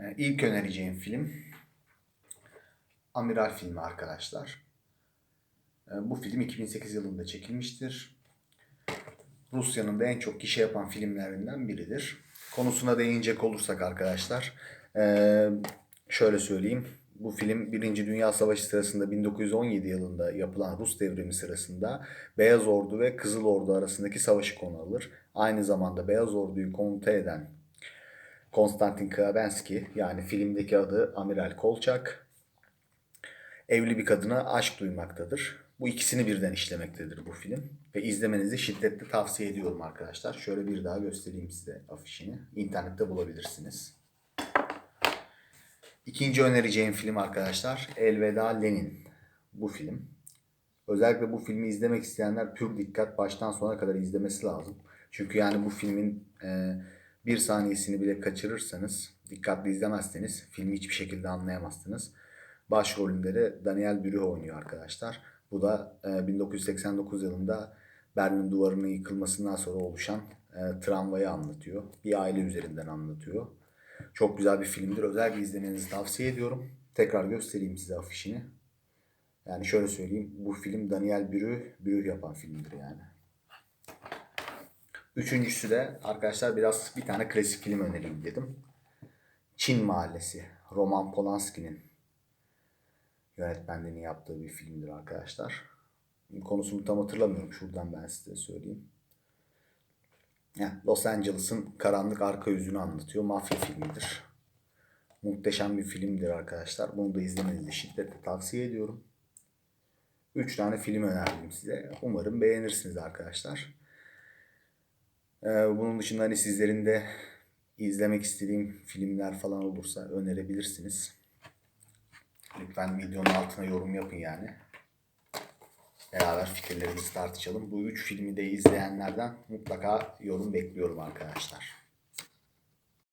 Ee, İlk önereceğim film Amiral filmi arkadaşlar. Ee, Bu film 2008 yılında çekilmiştir. Rusya'nın da en çok gişe yapan filmlerinden biridir. Konusuna değinecek olursak arkadaşlar, ee, şöyle söyleyeyim. Bu film Birinci Dünya Savaşı sırasında 1917 yılında yapılan Rus devrimi sırasında Beyaz Ordu ve Kızıl Ordu arasındaki savaşı konu alır. Aynı zamanda Beyaz Ordu'yu komuta eden Konstantin Kravenski yani filmdeki adı Amiral Kolçak evli bir kadına aşk duymaktadır. Bu ikisini birden işlemektedir bu film. Ve izlemenizi şiddetle tavsiye ediyorum arkadaşlar. Şöyle bir daha göstereyim size afişini. İnternette bulabilirsiniz. İkinci önereceğim film arkadaşlar Elveda Lenin. Bu film. Özellikle bu filmi izlemek isteyenler pür dikkat baştan sona kadar izlemesi lazım. Çünkü yani bu filmin e, bir saniyesini bile kaçırırsanız, dikkatli izlemezseniz filmi hiçbir şekilde anlayamazsınız. Başrolünde de Daniel Brühl oynuyor arkadaşlar. Bu da e, 1989 yılında Berlin Duvarı'nın yıkılmasından sonra oluşan e, travmayı anlatıyor. Bir aile üzerinden anlatıyor. Çok güzel bir filmdir. Özellikle izlemenizi tavsiye ediyorum. Tekrar göstereyim size afişini. Yani şöyle söyleyeyim. Bu film Daniel Brühl, Brühl yapan filmdir yani. Üçüncüsü de arkadaşlar biraz bir tane klasik film önereyim dedim. Çin Mahallesi. Roman Polanski'nin yönetmenliğini yaptığı bir filmdir arkadaşlar. Konusunu tam hatırlamıyorum. Şuradan ben size söyleyeyim. Los Angeles'ın karanlık arka yüzünü anlatıyor. Mafya filmidir. Muhteşem bir filmdir arkadaşlar. Bunu da izlemenizi şiddetle tavsiye ediyorum. Üç tane film önerdim size. Umarım beğenirsiniz arkadaşlar. Ee, bunun dışında hani sizlerin de izlemek istediğim filmler falan olursa önerebilirsiniz. Lütfen videonun altına yorum yapın yani. Beraber fikirlerimizi tartışalım. Bu üç filmi de izleyenlerden mutlaka yorum bekliyorum arkadaşlar.